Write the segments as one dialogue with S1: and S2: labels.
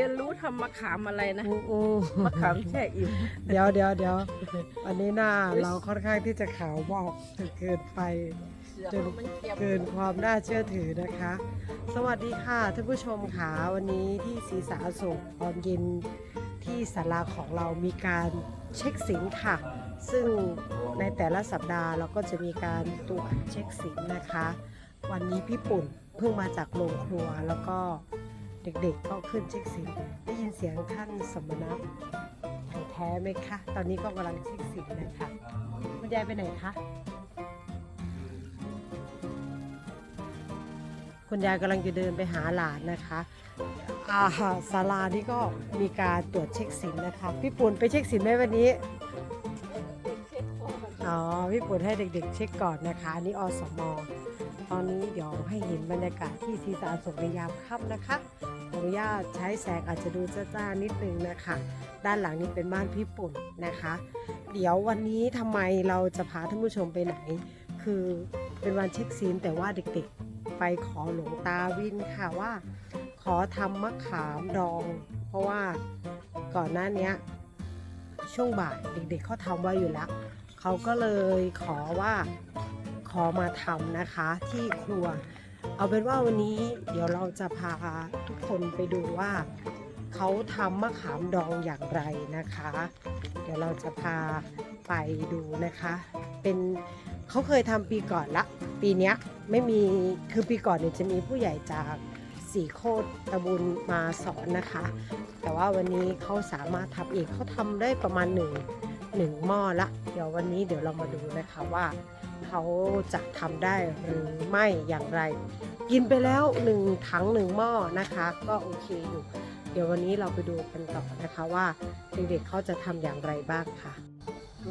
S1: รียนรู้ทำมะขามอะไรนะ
S2: อู้อู้
S1: มะขามแช่อิ่ม
S2: เดี๋ยวเดี๋ยวเดี๋ยววันนี้หน้าเราค่อนข้างที่จะขาวบอกเกินไป
S1: เสือมันเจ็บ
S2: เกินความน่าเชื่อถือนะคะ สวัสดีค่ะท่านผู้ชมค่ะวันนี้ที่ศรีสาอโศกตอนเย็นที่ศาลาของเรามีการเช็คสินค่ะ ซึ่งในแต่ละสัปดาห์เราก็จะมีการตรวจเช็คสินนะคะ วันนี้พี่ปุ่นเพิ่งมาจากโรงครัวแล้วก็ เด็กๆก็ขึ้นเช็คสินได้ยินเสียงท่านสมณะของแท้ไหมคะ ตอนนี้ก็กำลังเช็คสินนะคะคุณยายไปไหนคะ คุณยายกำลังจะเดินไปหาหลานนะคะอาศาลานี่ก็มีการตรวจเช็คสินนะคะ พี่ปุ่นไปเช็คสินไหมวันนี้ อ๋อ พี่ปุ่นให้เด็กๆ เช็คก่อนนะคะ นี่อสมตอนนี้เดี๋ยวให้เห็นบรรยากาศที่ศีสาสงในยามค่ำนะคะ ออนุญาตใช้แสงอาจจะดูจ้าๆนิดนึงนะคะ ด้านหลังนี้เป็นบ้านพี่ปุ่นนะคะ เดี๋ยววันนี้ทำไมเราจะพาท่านผู้ชมไปไหน คือเป็นวันเช็คซีนแต่ว่าเด็กๆไปขอหลวงตาวินค่ะว่า ขอทำมะขามดอง เพราะว่าก่อนหน้านี้ช่วงบ่ายเด็กๆเขาทำไว้อยู่แล้วเขาก็เลยขอว่าขอมาทำนะคะที่ครัว เอาเป็นว่าวันนี้เดี๋ยวเราจะพาทุกคนไปดูว่าเขาทำมะขามดองอย่างไรนะคะ เดี๋ยวเราจะพาไปดูนะคะ เป็นเขาเคยทำปีก่อนละ ปีนี้ไม่มีคือปีก่อนเนี่ยจะมีผู้ใหญ่จากสีโคตรตะบุญมาสอนนะคะ แต่ว่าวันนี้เขาสามารถทำเองเขาทำได้ประมาณหนึ่งหนึ่งหม้อละ เดี๋ยววันนี้เดี๋ยวเรามาดูนะคะว่า เขาจะทำได้หรือไม่อย่างไร กินไปแล้วหนึ่งถังหนึ่งหม้อนะคะ ก็โอเคอยู่ เดี๋ยววันนี้เราไปดูกันต่อนะคะว่าเด็กๆเขาจะทำอย่างไรบ้างค่ะ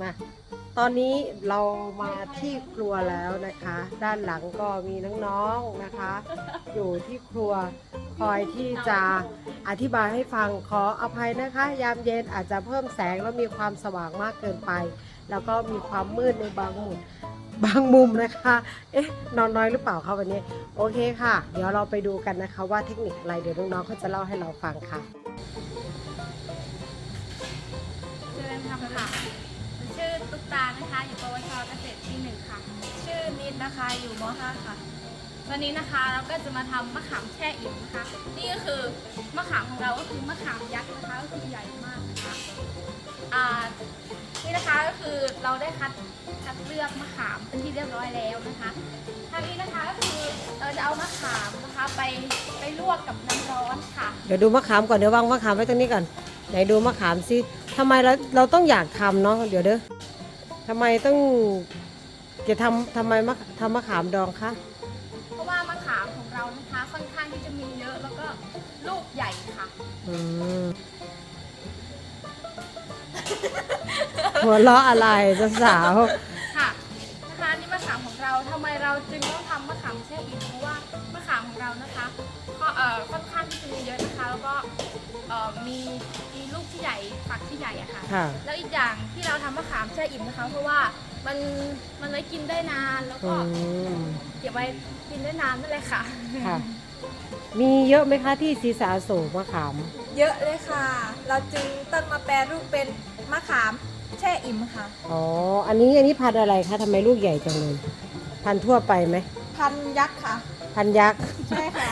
S2: มาตอนนี้เรามาที่ครัวแล้วนะคะ ด้านหลังก็มีน้องๆนะคะ อยู่ที่ครัวคอยที่จะอธิบายให้ฟังขออภัยนะคะ ยามเย็นอาจจะเพิ่มแสงแล้วมีความสว่างมากเกินไป แล้วก็มีความมืดในบางมุม บางมุมนะคะ เอ๊ะ นอนน้อยหรือเปล่าคะวันนี้ โอเคค่ะ เดี๋ยวเราไปดูกันนะคะว่าเทคนิคอะไรเดี๋ยวน้องๆเขาจะเล่าให้เราฟังค่ะ
S3: เชิญทำค่ะ ชื่อตุ๊กตานะคะ อยู่ปวชเกษตรปีหนึ่งค่ะ ชื่อนิดนะคะ อยู่ม .5 ค่ะ วันนี้นะคะเราก็จะมาทำมะขามแช่อิ่มนะคะ นี่ก็คือมะขามของเราก็คือมะขามยักษ์นะคะ ก็คือใหญ่มากนะคะ อ่านี่นะคะก็คือเราได้คัดคัดเลือกมะขามเป็นที่เรียบร้อยแล้วนะคะทางนี้นะคะก็คือเราจะเอามะขามนะคะไปไปลวกกับน้ำร้อนค่ะ
S2: เดี๋ยวดูมะขามก่อนเดี๋ยววางมะขามไว้ตรงนี้ก่อนไหนดูมะขามสิทำไมเราเราต้องอยากทำเนาะเดี๋ยวเด้อทำไมต้องจะทำทำไมมะทำมะขามดองคะ
S3: เพราะว่ามะขามของเรานะคะค่อนข้างที่จะมีเยอะแล้วก็ลูกใหญ่ค่ะ
S2: อืม หัวเราะอะไรเจ้าสาว
S3: ค่ะนะคะนี่มะขามของเราทำไมเราจึงต้องทำมะขามแช่อิ่มเพราะว่ามะขามของเรานะคะก็เอ่อค่อนข้างที่จะมีเยอะนะคะ แล้วก็เอ่อมีมีลูกที่ใหญ่ฝักที่ใหญ่อะค่ะ
S2: ค่ะ
S3: แล้วอีกอย่างที่เราทำมะขามแช่อิ่มนะคะ เพราะว่ามันมันไว้กินได้นานแล้ว
S2: อื
S3: ก็
S2: ม
S3: เก็บไว้กินได้นานนั่นแหละค่ะ
S2: ค่ะ มีเยอะไหมคะที่ศรีสาโศกมะขาม
S4: เยอะเลยค่ะ เราจึงต้องมาแปรรูปเป็นมะขาม แช่อิ่มค่ะ
S2: อ๋อ อันนี้อันนี้พันธุ์อะไรคะทำไมลูกใหญ่จังเลย พันธุ์ทั่วไปไหม
S4: พันยักษ์ค่ะ
S2: พันธุ์ยักษ์
S4: ใช่ค่ะ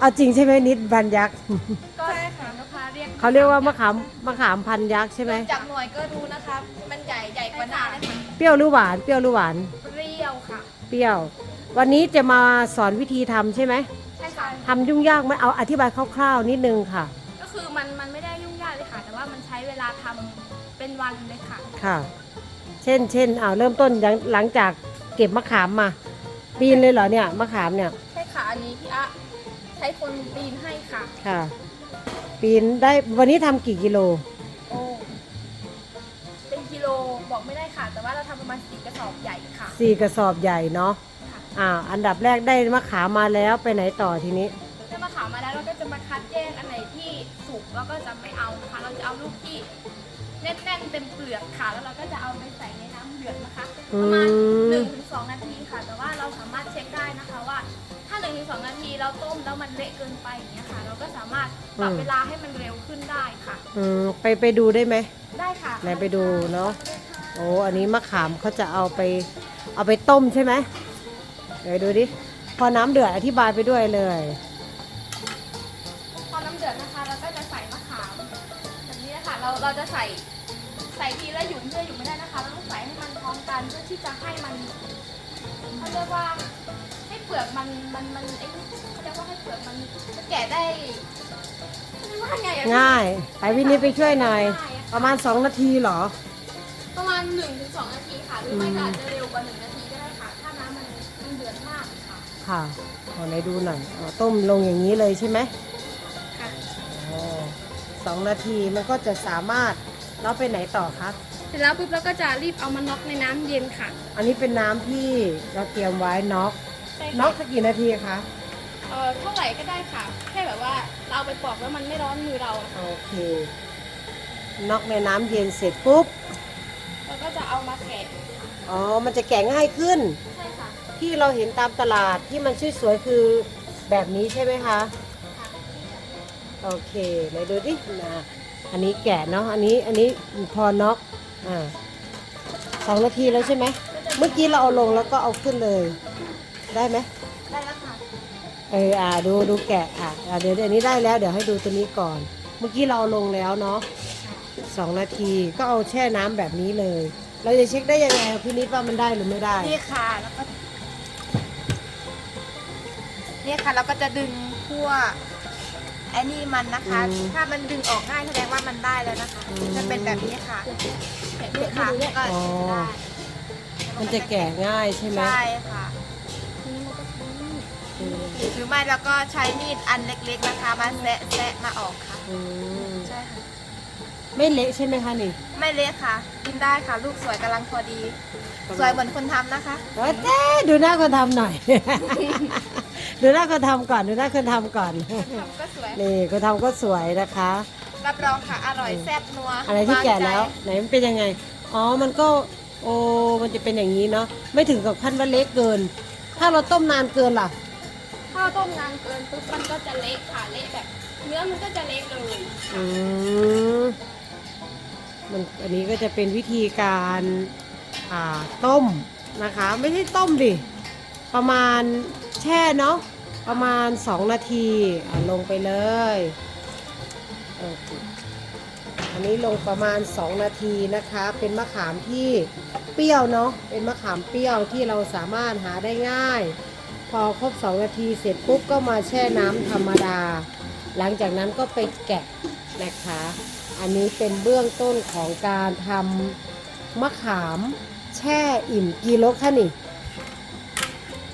S2: เอาจริงใช่ไหมนิดพันธุ์ยักษ์
S3: ก็
S4: ใช่ค่ะ
S3: นะคะเรียก
S2: เขาเรียกว่ามะขามมะขามพันธุ์ยักษ์ใช่ไหม
S4: จากหน่วยก็รู้นะคะ มันใหญ่ใหญ่กว่าหน้าเลยค่ะ
S2: เปรี้ยวหรือหวาน เปรี้ยวหรือหวาน
S3: เปรี้ยวค่ะ
S2: เปรี้ยว วันนี้จะมาสอนวิธีทำใช่ไหม
S3: ใช่ค่ะ
S2: ทำยุ่งยากไหมเอาอธิบายคร่าวๆนิดนึงค่ะ
S3: ค่ะค่ะ
S2: เช่นเช่นเอาเริ่มต้นหลังหลังจากเก็บมะขามมา ปีนเลยเหรอเนี่ยมะขามเนี่ย
S3: ใช่ค่ะอันนี้พี่อะใช้คนปีนให้ค่ะ
S2: ค่ะ ปีนได้วันนี้ทำกี่กิโล
S3: โอ้เป็นกิโลบอกไม่ได้ค่ะ แต่ว่าเราทำประมาณสี่กระสอบใหญ่ค่ะ
S2: สี่กระสอบใหญ่เนาะ
S3: ค่ะ
S2: อ่าอันดับแรกได้มะขามมาแล้วไปไหนต่อทีนี้
S3: ได้มาขาวมาแล้วเราก็จะมาคัดแยกอันไหนที่สุกแล้วก็จะไม่เอานะคะเราจะเอาลูกที่ แน่นๆเต็มเปลือกค่ะ แล้วเราก็จะเอาไปใส่ในน้ำเดือดนะคะ ประมาณ
S2: อืม
S3: หนึ่งถึงสองนาทีค่ะ แต่ว่าเราสามารถเช็คได้นะคะว่า ถ้าหนึ่งถึงสองนาทีเราต้มแล้วมันเละเกินไปอย่างเงี้ยค่ะ เราก็สามารถปรับ
S2: อืม
S3: เวลาให้มันเร็วขึ้นได้ค่ะ
S2: อืมไปไปดูได้ไหม
S3: ได้ค่ะ
S2: ไหนไปดูเนาะ โอ้ อันนี้มะขามเขาจะเอาไปเอาไปต้มใช่ไหมเดี๋ยวดูดิ พอน้ำเดือดอธิบายไปด้วยเลย
S3: แบบนี้นะคะเราเราจะใส่ใส่ทีละหยุมทีละหยุมไม่ได้นะคะ เราต้องใส่ให้มันพร้อมกันเพื่อที่จะให้มันเขาเรียกว่าให้เปลือกมันมันมันไอ้นี่เขาเรียกว่าให้เปลือกมันจะแกะได้เรียกว่าไงอะ
S2: ง่ายไปวินิจไปช่วยหน่อย
S3: ง่ายอะ
S2: ประมาณ 2 นาทีเหรอ
S3: ประมาณ1นถึงสนาทีค่ะหรือไม่ก็อาจจะเร็วกว่า1นาทีก็ได้ค่ะถ้าน้ำมันมันเดือดมากค่ะ
S2: ค่ะขอไหนดูหน่อยอ๋อต้มลงอย่างนี้เลยใช่ไหม 2 นาที มันก็จะสามารถเราไปไหนต่อคะ
S3: เสร็จแล้วปุ๊บเราก็จะรีบเอามาน็อกในน้ำเย็นค่ะ
S2: อันนี้เป็นน้ำที่เราเตรียมไว้น็อกน็อกสักกี่นาทีคะ
S3: เอ่อเท่าไหร่ก็ได้ค่ะ แค่แบบว่าเราไปปอกแล้วมันไม่ร้อนมือเรา
S2: โอเคน็อกในน้ำเย็นเสร็จปุ๊บ
S3: เราก็จะเอามาแขกะ
S2: อ๋อมันจะแข็งง่ายขึ้น
S3: ใช่ค่ะ
S2: ที่เราเห็นตามตลาดที่มันชื่อสวยคือแบบนี้ใช่ไหมคะ โอเคไหนดูดินะอันนี้แกะเนาะ อันนี้ อันนี้พอน็อกอ่าสองนาทีแล้วใช่ไหม เมื่อกี้เราเอาลงแล้วก็เอาขึ้นเลย ได้ไหม
S3: ได้แล้วค่ะ
S2: เออ อ่า ดู ดูแกะ อะอะเดี๋ยวเดี๋ยวนี้ได้แล้ว เดี๋ยวให้ดูตัวนี้ก่อน เมื่อกี้เราเอาลงแล้วเนาะสองนาที ก็เอาแช่น้ำแบบนี้เลย เราจะเช็คได้ยังไงพี่นิดว่ามันได้หรือไม่ได้
S4: นี่ค่ะ แล้วก็ นี่ค่ะ เราก็จะดึงพวก ไอ้นี่มันนะคะ
S2: อืม
S4: ถ้ามันดึงออกง่ายแสดงว่ามันได้แล้วนะคะ
S2: อืม
S4: จะเป็นแบบนี้ค่ะ
S3: แกะ
S4: นี่
S3: เปลือกให้
S4: ค่ะ
S3: ดูเนี่ย
S4: ก็
S2: อ๋อ
S4: ได้
S2: มันจะแกะง่ายใช่ไหม
S4: ใช่ค่ะ
S3: ทีนี้เราก็ใช้มีด
S2: อืม
S4: หรือไม่เราก็ใช้มีดอันเล็กๆนะคะมาแซะแซะมาออกค่ะ
S2: อืม
S4: ใช่ค่ะ
S2: ไม่เละใช่ไหมคะนี่
S4: ไม่เละค่ะ กินได้ค่ะ ลูกสวยกำลังพอดี สวยเหมือนคนทำนะคะ
S2: เอ้ยเจ๊ดูหน้าคนทำหน่อย ดูหน้าคนทำก่อน ดูหน้าคนทำก่อน
S4: ทำก็สวย
S2: นี่คนทำก็สวยนะคะ
S4: รับรองค่ะ อร่อยแซ่บนัว
S2: อะไรที่แก่
S4: วางใจ
S2: แล้ว ไหนมันเป็นยังไง อ๋อ มันก็ โอ้มันจะเป็นอย่างนี้เนาะ ไม่ถึงกับขั้นว่าเละเกิน ถ้าเราต้มนานเกินล่ะ
S3: ถ้าต้มนานเกินปุ๊บมันก็จะเละค่ะ เละแบบ เนื้อมันก็จะเละเลย
S2: อืมมันอันนี้ก็จะเป็นวิธีการอ่า ต้มนะคะ ไม่ใช่ต้มดิ ประมาณแช่เนาะประมาณ 2 นาทีลงไปเลยอันนี้ลงประมาณ 2 นาทีนะคะ เป็นมะขามที่เปรี้ยวเนาะเป็นมะขามเปรี้ยวที่เราสามารถหาได้ง่าย พอครบ 2 นาทีเสร็จปุ๊บก็มาแช่น้ำธรรมดา หลังจากนั้นก็ไปแกะนะคะ อันนี้เป็นเบื้องต้นของการทำมะขาม แช่อิ่มกี่รสคะนี่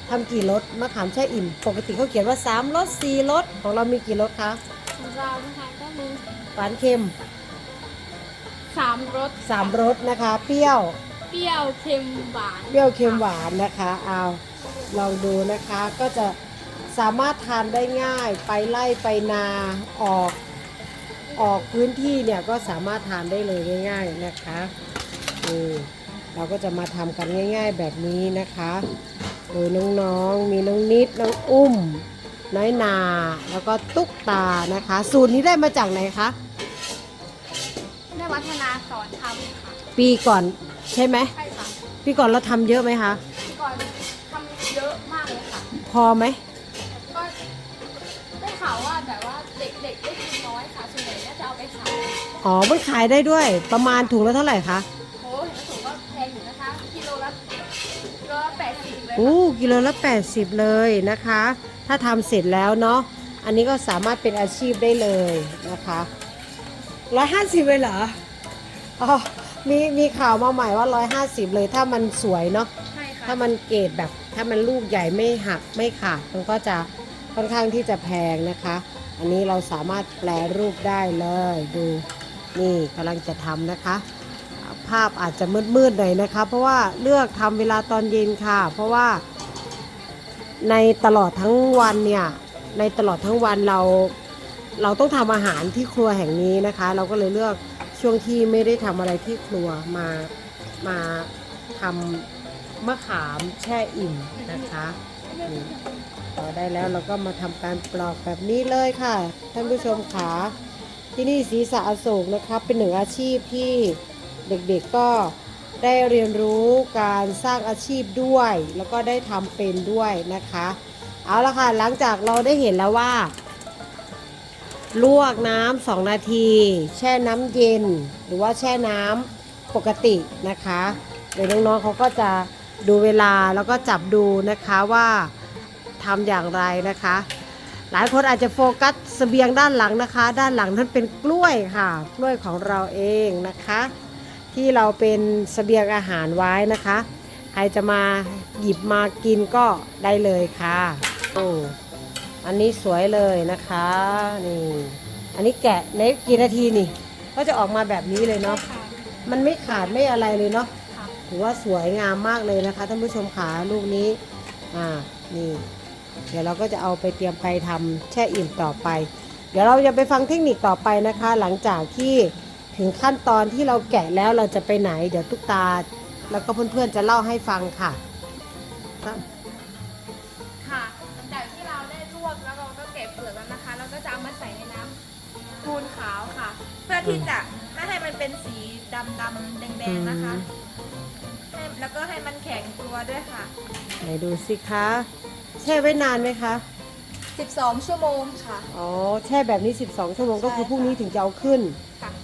S2: ทำกี่รสมะขามแช่อิ่ม ปกติเขาเขียนว่า3รส4รสของเรามีกี่รสคะ
S3: ของเรานะคะก็มี
S2: หวานเค็ม
S3: สามรส
S2: 3รสนะคะ เปรี้ยว
S3: เปรี้ยวเค็มหวาน
S2: เปรี้ยวเค็มหวานนะคะเอาลองดูนะคะก็จะสามารถทานได้ง่ายไปไล่ไปนาออกออกพื้นที่เนี่ยก็สามารถทานได้เลยง่าย ๆนะคะนี่ เราก็จะมาทำกันง่าย ๆ แบบนี้นะคะโดยน้องๆมีน้องนิดน้องอุ้ม น้อยนา แล้วก็ตุ๊กตานะคะ สูตรนี้ได้มาจากไหนคะ
S3: ได้วัฒนาสอนทำค่ะ
S2: ปีก่อนใช่ไหม
S3: ใช่ค่ะ
S2: ปีก่อนเราทำเยอะไหมคะ
S3: ก่อนทำเยอะมากเลยค่ะ
S2: พอไหม
S3: ก็ได้ข่าวว่าแบบว่าเด็กๆได้กินน้อยค่ะส่วนใหญ่ก็จะเอาไปขาย
S2: อ๋อมันขายได้ด้วยประมาณถุงละเท่าไหร่คะ อู้
S3: ค่ะ
S2: กิโลละ 80 เลยนะคะ ถ้าทำเสร็จแล้วเนาะอันนี้ก็สามารถเป็นอาชีพได้เลยนะคะ150เลยเหรออ๋อมีมีข่าวมาใหม่ว่า150เลยถ้ามันสวยเนาะ
S3: ใช่ค่ะ
S2: ถ้ามันเกรดแบบถ้ามันลูกใหญ่ไม่หักไม่ขาดมันก็จะค่อนข้างที่จะแพงนะคะ อันนี้เราสามารถแปลรูปได้เลยดูนี่กำลังจะทำนะคะภาพอาจจะมืดๆหน่อยนะคะ เพราะว่าเลือกทำเวลาตอนเย็นค่ะ เพราะว่าในตลอดทั้งวันเนี่ยในตลอดทั้งวันเราเราต้องทำอาหารที่ครัวแห่งนี้นะคะ เราก็เลยเลือกช่วงที่ไม่ได้ทำอะไรที่ครัวมามาทำมะขามแช่อิ่มนะคะนี่ต่อได้แล้วเราก็มาทำการปลอกแบบนี้เลยค่ะ ท่านผู้ชมขาที่นี่ศรีสะอโศกนะครับเป็นหนึ่งอาชีพที่ เด็กๆก็ได้เรียนรู้การสร้างอาชีพด้วย แล้วก็ได้ทำเป็นด้วยนะคะ เอาละค่ะหลังจากเราได้เห็นแล้วว่า ลวกน้ำสองนาที แช่น้ำเย็น หรือว่าแช่น้ำปกตินะคะเดี๋ยวน้องๆเขาก็จะดูเวลาแล้วก็จับดูนะคะว่าทำอย่างไรนะคะ หลายคนอาจจะโฟกัสเสบียงด้านหลังนะคะ ด้านหลังนั้นเป็นกล้วยค่ะ กล้วยของเราเองนะคะ ที่เราเป็นเสบียงอาหารไว้นะคะ ใครจะมาหยิบมากินก็ได้เลยค่ะโอ้อันนี้สวยเลยนะคะนี่ อันนี้แกะในกี่นาทีนี่ ก็จะออกมาแบบนี้เลยเนาะมันไม่ขาดไม่อะไรเลยเนาะ
S3: ค่ะ
S2: ถือว่าสวยงามมากเลยนะคะท่านผู้ชมขาลูกนี้อ่านี่ เดี๋ยวเราก็จะเอาไปเตรียมไปทำแช่อิ่มต่อไป เดี๋ยวเราจะไปฟังเทคนิคต่อไปนะคะ หลังจากที่ ถึงขั้นตอนที่เราแกะแล้วเราจะไปไหน เดี๋ยวตุ๊กตา แล้วก็เพื่อนๆจะเล่าให้ฟังค่ะ
S3: ค่ะหลังจากที่เราได้ลวกแล้วเราก็เก็บเปลือกแล้วนะคะ เราก็จะเอามาใส่ในน้ำปูนขาวค่ะ
S4: เพื่อที่จะไม่ให้มันเป็นสีดำดำๆแดงๆนะคะ
S2: อืม
S4: ให้แล้วก็ให้มันแข็งตัวด้วยค่ะ
S2: ไหนดูสิคะแช่ไว้นานไหมคะ
S4: 12 ชั่วโมงค่ะ
S2: อ๋อ แช่แบบนี้ 12 ชั่วโมงก็คือ
S4: ใช่ค่ะ
S2: พรุ่งนี้ถึงจะเอาขึ้น
S4: ค่ะใช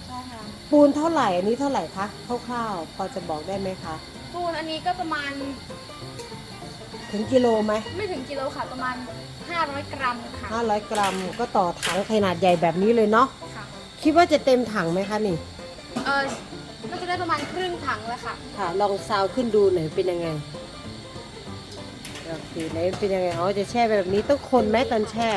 S4: ่ค่ะ
S2: ปูนเท่าไหร่อันนี้เท่าไหร่คะคร่าวๆพอจะบอกได้ไหมคะ
S3: ปูนอันนี้ก็ประมาณ
S2: ถึงกิโลไหม
S3: ไม่ถึงกิโลค่ะประมาณ 500 กรัมค่ะ
S2: 500 กรัมก็ต่อถังขนาดใหญ่แบบนี้เลยเนาะ
S3: ค่ะ
S2: คิดว่าจะเต็มถังไหมคะนี่
S3: เออน่าจะได้ประมาณครึ่งถังแล้วค่ะ
S2: ค่ะ ลองซาวขึ้นดูหน่อยเป็นยังไงโอเคไหนเป็นยังไงอ๋อจะแช่แบบนี้ต้องคนไหมตอนแช่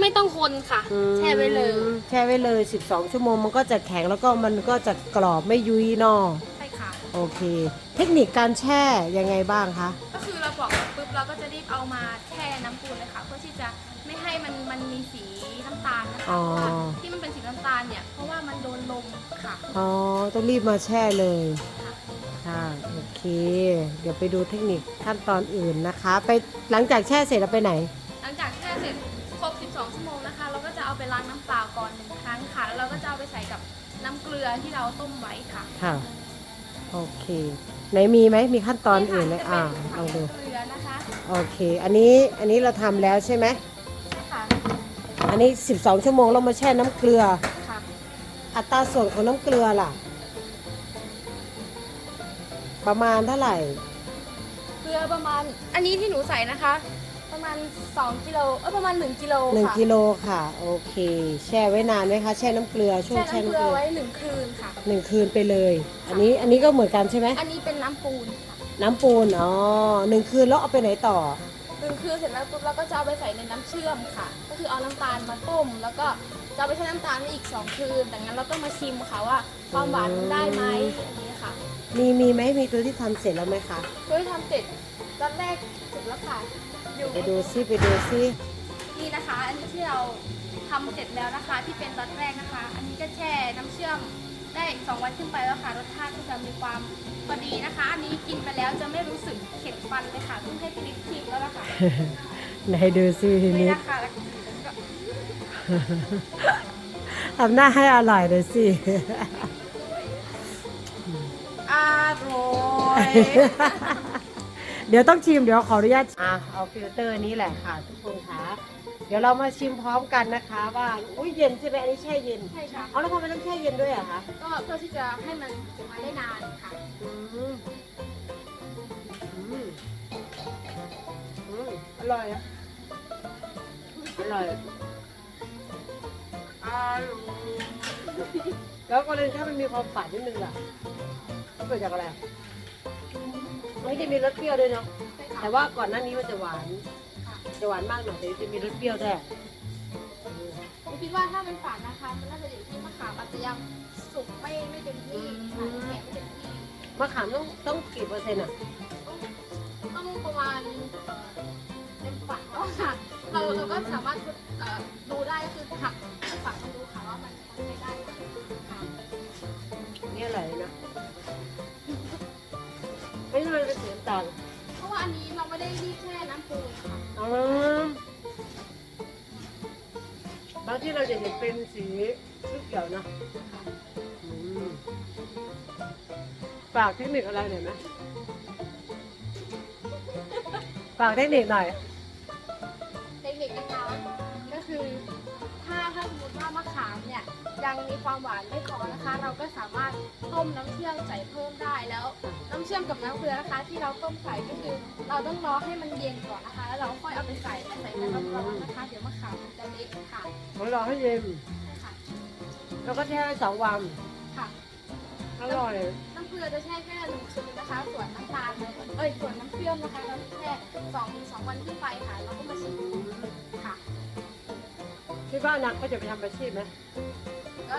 S3: ไม่ต้องคนค่ะ
S2: อืม
S3: แช่ไว้เลย
S2: แช่ไว้เลย 12 ชั่วโมงมันก็จะแข็งแล้วก็มันก็จะกรอบไม่ยุยเนอ
S3: ใช่ค่ะ
S2: โอเค เทคนิคการแช่ยังไงบ้างคะ
S3: ก็คือเราปอกปุ๊บเราก็จะรีบเอามาแช่น้ำปูนเลยค่ะ เพื่อที่จะไม่ให้มันมันมีสีน้ำตาลนะคะ
S2: อ๋อ
S3: เพราะว่าที่มันเป็นสีน้ำตาลเนี่ย เพราะว่ามันโดนลมค่ะ
S2: อ๋อต้องรีบมาแช่เลย
S3: ค่ะ
S2: ค่ะโอเค เดี๋ยวไปดูเทคนิคขั้นตอนอื่นนะคะ ไปหลังจากแช่เสร็จเราไปไหน
S3: หลังจากแช่เสร็จ ครบ12ชั่วโมงนะคะ เราก็จะเอาไปล้างน้ำเปล่าก่อนหนึ่งครั้งค่ะ แล้วเราก็จะเอาไปใส่กับน้ำเกลือที่เราต้มไว้ค่ะ
S2: ค่ะ โอเค ไหนมีไหมมีขั้นตอนอื่นไหม
S3: จะเป็
S2: อ่า
S3: ถั
S2: ลองดู
S3: เกลือนะคะ
S2: โอเค อันนี้ อันนี้เราทำแล้วใช่ไหม
S3: ค่ะ
S2: อันนี้ 12 ชั่วโมงเรามาแช่น้ำเกลือ
S3: ค่ะ
S2: อัตราส่วนของน้ำเกลือล่ะ ประมาณเท่าไหร่
S3: เกลือประมาณ อันนี้ที่หนูใส่นะคะประ มาณ 2 กิโลเออประมาณ 1 กิโลค่ะ
S2: 1กิโลค่ะ โอเค แช่ไว้นานไหมคะ แช่น้ำเกลือช่วง
S3: แช่
S2: แช่
S3: น้ำ
S2: น้ำ
S3: เก
S2: เก
S3: ลื
S2: ลื
S3: อ
S2: อ
S3: ไว้ 1 คืนค่ะ
S2: หนึ่งคืนไปเลย อันนี้อันนี้ก็เหมือนกันใช่ไหม
S3: อันนี้เป็นน้ำปูนค่ะ
S2: น้ำปูนอ๋อหนึ่งคืนแล้วเอาไปไหนต่อ
S3: หนึ่งคืนเสร็จแล้วปุ๊บเราก็จะเอาไปใส่ในน้ำเชื่อมค่ะ ก็คือเอาน้ำตาลมาต้ม แล้วก็จะเอาไปใช้น้ำตาลไว้อีก 2 คืนดังนั้นเราต้องมาชิมค่ะว่าความหวานมันได้ไหมอันนี้ค่ะ
S2: มีมีไหมมีตัวที่ทำเสร็จแล้วไหมคะ
S3: โดยทำเสร็จตอนแรกเสร็จแล้วค่ะ อยู่
S2: ไปดูซิไปดูซิ
S3: นี่นะคะ อันนี้ที่เราทำเสร็จแล้วนะคะ ที่เป็นตอนแรกนะคะ อันนี้ก็แช่น้ำเชื่อมได้ 2 วันขึ้นไปแล้วค่ะ รสชาติก็จะมีความพอดีนะคะ อันนี้กินไปแล้วจะไม่รู้สึกเข็ดฟันเลยค่ะเพิ่งให้พี่ลิศชิมแล้วล่ะค่ะ
S2: ไหนดูซิที
S3: นี่
S2: นี้
S3: นะคะแล้วก็
S2: ทำหน้าให้อร่อยเลยสิ
S4: อร่อย
S2: เดี๋ยวต้องชิมเดี๋ยวขออนุญาตอะเอาฟิลเตอร์นี้แหละค่ะ ทุกคนคะเดี๋ยวเรามาชิมพร้อมกันนะคะ ว่าอุ้ยเย็นใช่ไหมอันนี้แช่เย็น
S3: ใช่ค่ะ
S2: เอาแล้วทำไมต้องแช่เย็นด้วยอะคะ
S3: ก็เพื่อที่จะให้มันเก็บไว้ได้นานค่ะ
S2: อืมอืมอืมอร่อยอะอร่อยอร่อยแล้วก็เลยถ้ามันมีความฝาดนิดนึงล่ะเกิดจากอะไรอะ มันจะมีรสเปรี้ยวด้วยเนาะ
S3: ใช่ค่ะ
S2: แต่ว่าก่อนหน้านี้มันจะหวาน
S3: ค่ะ
S2: จะหวานมากหน่อยแต่จะมีรสเปรี้ยวด้วย
S3: หนูคิดว่าถ้ามันฝาดนะคะมันน่าจะอยู่ที่มะขามอาจจะยังสุกไม่ไม่เต็มที่ค่ะแข็งไม่เต็มที่
S2: มะขามต้องต้องกี่เปอร์เซ็นต์อะ
S3: ต้องประมาณเต็มฝักแล้วค่ะเราเราก็สามารถเอ่อดูได้ก็คือหักฝักมาดูค่ะว่ามันมันใช้ได้ไหมค่ะ
S2: นี่อร่อยเลยนะไมเป็นสีน้ำตาล
S3: เพราะว่าอันนี้เราไม่ได้รีดแค่น้ำปูค่ะ
S2: อ๋บางที่เราจะเห็นเป็นสีลูกเขียวนะอืมฝากเทคนิคอะไรหน่อยไหมฝากเทคนิคหน่อย
S3: เนี่ยยังมีความหวานไม่พอนะคะ เราก็สามารถต้มน้ำเชื่อมใส่เพิ่มได้แล้ว น้ำเชื่อมกับน้ำเกลือนะคะ ที่เราต้มใส่ก็คือ เราต้องรอให้มันเย็นก่อนนะคะ แล้วเราค่อยเอาไปใส่ใส่ในน้ำร้อนนะคะ เดี๋ยวมะขามมันจะเละค่ะ
S2: ของเราให้เย็น
S3: ค่ะ
S2: แล้วก็แช่ไว้สองวัน
S3: ค่ะ
S2: อร่อย
S3: น้ำเกลือจะแช่แค่หนึ่งคืนนะคะ ส่วนน้ำตาลเอ้ย ส่วนน้ำเชื่อมนะคะเราแช่สองสองวันขึ้นไปค่ะ เราก็มาชิมค่ะ
S2: คิดว่านักก็จะไปทำอาชีพไหม
S3: ก็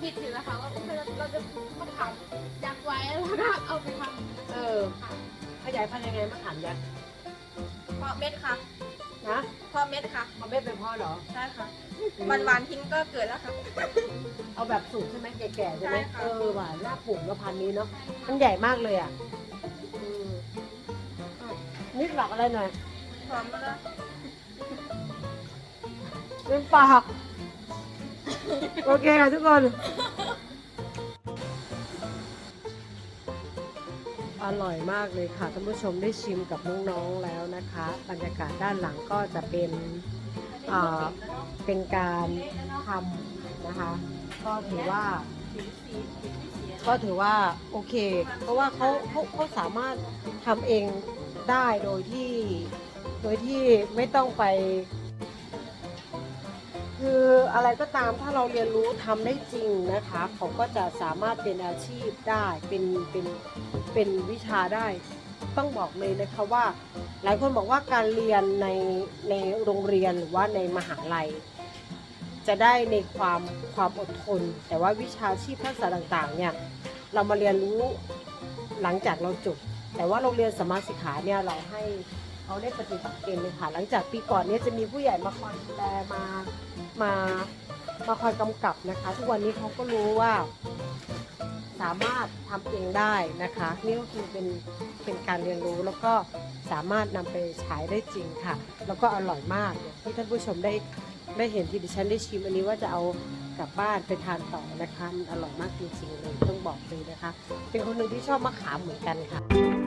S3: คิดอยู่นะคะว่าเราเราจะมาขามยักษ์ไว้แล้วก็เอาไปท
S2: เออำ
S3: ค่ะ
S2: ขยายพันธุ์ยังไงมะขามยักษ์
S4: เพาะเม็ดค่ะ
S2: นะ
S4: เพาะเม็ดค่ะ
S2: เอาไม่เป็นพ่อเหรอ
S4: ใช่ค่ะวันวานๆทิ้งก็เกิดแล้วค่ะ
S2: เอาแบบสุกใช่ไหมแก่ๆใช่ไหม
S4: ใช่ค่ะ
S2: เออหวานน่าปลูกแล้วพันธุ์นี้เนาะมันใหญ่มากเลยอะอืมอะนิดหลักอะไรหน่อย
S4: พร้อมแล้ว
S2: เต็มปาก โอเคค่ะทุกคนอร่อยมากเลยค่ะท่านผู้ชมได้ชิมกับน้องๆแล้วนะคะ บรรยากาศด้านหลังก็จะเป็นอ่าเป็นการทำนะคะ ก็ถือว่าก็ถือว่าโอเค เพราะว่าเขาเขาเขาสามารถทำเองได้โดยที่โดยที่ไม่ต้องไป คืออะไรก็ตามถ้าเราเรียนรู้ทำได้จริงนะคะ เขาก็จะสามารถเป็นอาชีพได้เป็นเป็นเป็นวิชาได้ต้องบอกเลยนะคะว่า หลายคนบอกว่าการเรียนในในโรงเรียนหรือว่าในมหาลัย จะได้ในความความอดทน แต่ว่าวิชาชีพทักษะต่างๆเนี่ยเรามาเรียนรู้หลังจากเราจบแต่ว่าโรงเรียนสมมาสิกขาเนี่ยเราให้ เขาได้ปฏิบัติเองเลยค่ะ หลังจากปีก่อนเนี้จะมีผู้ใหญ่มาคอยดูแลมามามาคอยกำกับนะคะ ทุกวันนี้เขาก็รู้ว่าสามารถทำเองได้นะคะ นี่ก็คือเป็นเป็นการเรียนรู้แล้วก็สามารถนำไปใช้ได้จริงค่ะ แล้วก็อร่อยมากอย่างที่ท่านผู้ชมได้ได้เห็นที่ดิฉันได้ชิมอันนี้ว่าจะเอากลับบ้านไปทานต่อนะคะมันอร่อยมากจริงๆเลยต้องบอกเลยนะคะ เป็นคนหนึ่งที่ชอบมะขามเหมือนกันค่ะ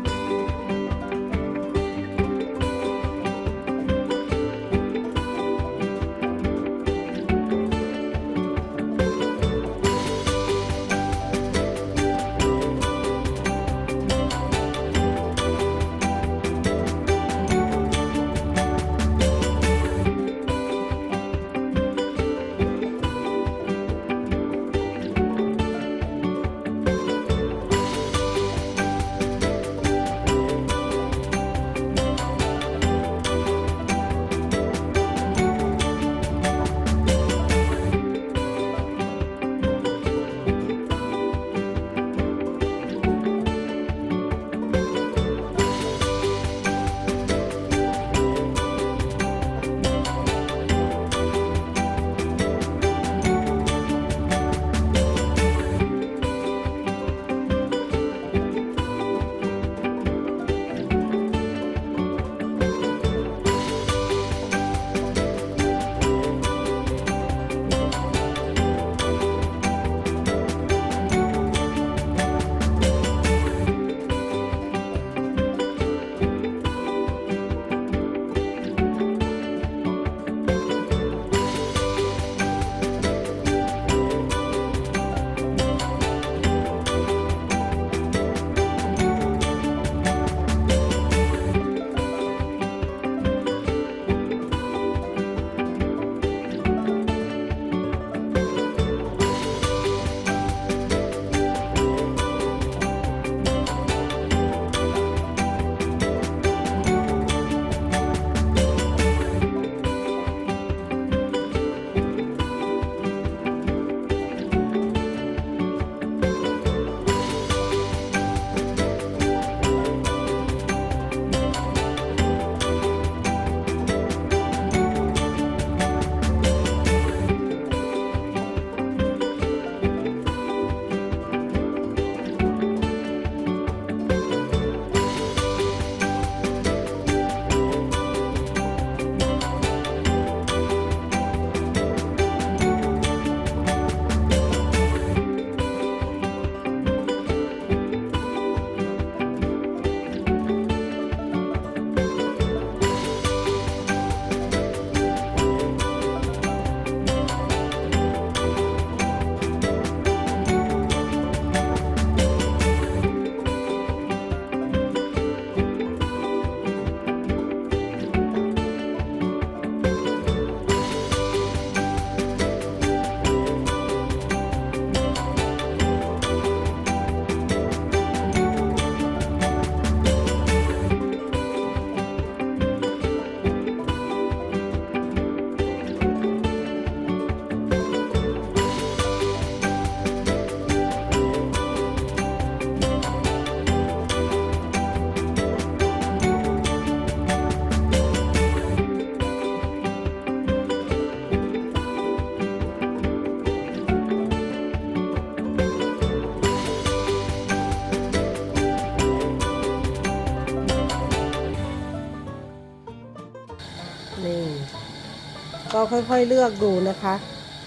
S2: ค่อยๆเลือกดูนะคะ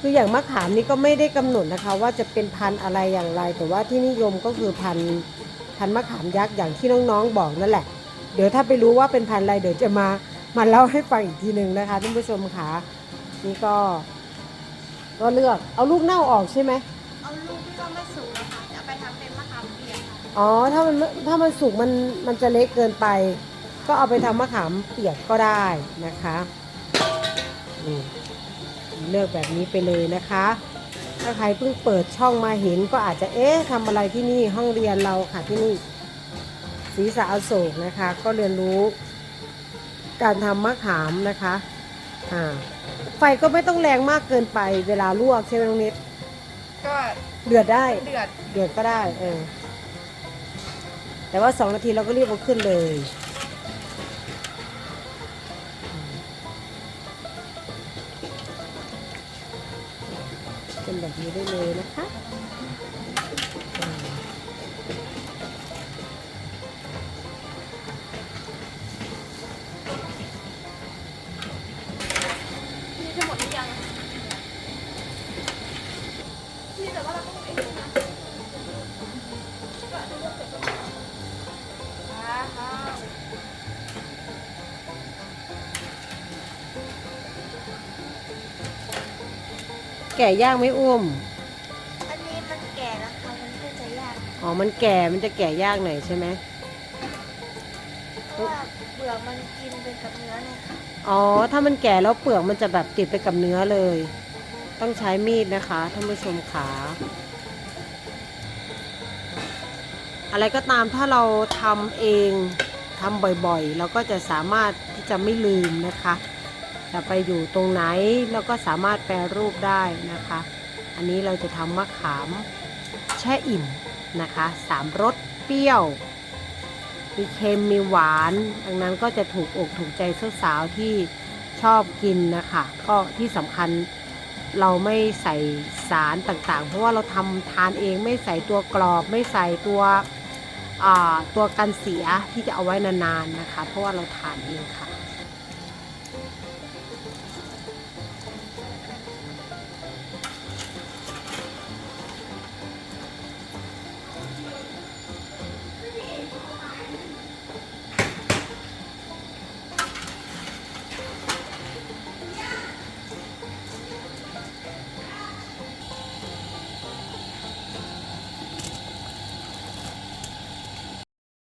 S2: คืออย่างมะขามนี่ก็ไม่ได้กำหนดนะคะ ว่าจะเป็นพันธุ์อะไรอย่างไร แต่ว่าที่นิยมก็คือพันธุ์พันธุ์มะขามยักษ์อย่างที่น้องๆบอกนั่นแหละ เดี๋ยวถ้าไปรู้ว่าเป็นพันธุ์อะไรเดี๋ยวจะมามาเล่าให้ฟังอีกทีหนึ่งนะคะท่านผู้ชมค่ะนี่ก็ ก็เลือกเอาลูกเน่าออกใช่ไหม
S3: เอาลูกที่ว่าไม่สุกนะคะจะไปทำเป็นมะขามเปียกค่ะ
S2: อ๋อถ้ามันไม่ถ้ามันสุกมันมันจะเล็กเกินไป ก็เอาไปทำมะขามเปียกก็ได้นะคะนี่ เลือกแบบนี้ไปเลยนะคะ ถ้าใครเพิ่งเปิดช่องมาเห็นก็อาจจะเอ๊ะทำอะไรที่นี่ห้องเรียนเราค่ะที่นี่ศรีสะอโศกนะคะ ก็เรียนรู้ การทำมะขามนะคะอ่าไฟก็ไม่ต้องแรงมากเกินไปเวลาลวกใช่ไหมน้องนิด
S4: ก็
S2: เดือดได้
S4: เดือด
S2: เดือดก็ได้เออแต่ว่าสองนาทีเราก็รีบเอาขึ้นเลย ได้เลยนะคะ
S3: แก่
S2: ย่างไหม่อุ้ม
S3: อันนี้มันแก่แล้วค่ะมันก็จะยาก
S2: อ๋อ มันแก่ มันจะแก่ยากหน่อยใช่ไหม
S3: เพราะว่าเปลือกมันกินไปกับเนื้อเนี่ยค่ะ
S2: อ๋อ ถ้ามันแก่แล้วเปลือกมันจะแบบติดไปกับเนื้อเลย ต้องใช้มีดนะคะท่านผู้ชมขา อะไรก็ตามถ้าเราทำเองทำบ่อยๆ เราก็จะสามารถที่จะไม่ลืมนะคะ จะไปอยู่ตรงไหนเราก็สามารถแปรรูปได้นะคะ อันนี้เราจะทำมะขามแช่อิ่มนะคะสามรสเปรี้ยว มีเค็มมีหวาน ดังนั้นก็จะถูกอกถูกใจสาวๆที่ชอบกินนะคะ ก็ที่สำคัญเราไม่ใส่สารต่างๆ เพราะว่าเราทำทานเองไม่ใส่ตัวกรอบไม่ใส่ตัวตัวกันเสียที่จะเอาไว้นานๆนะคะ เพราะว่าเราทานเองค่ะ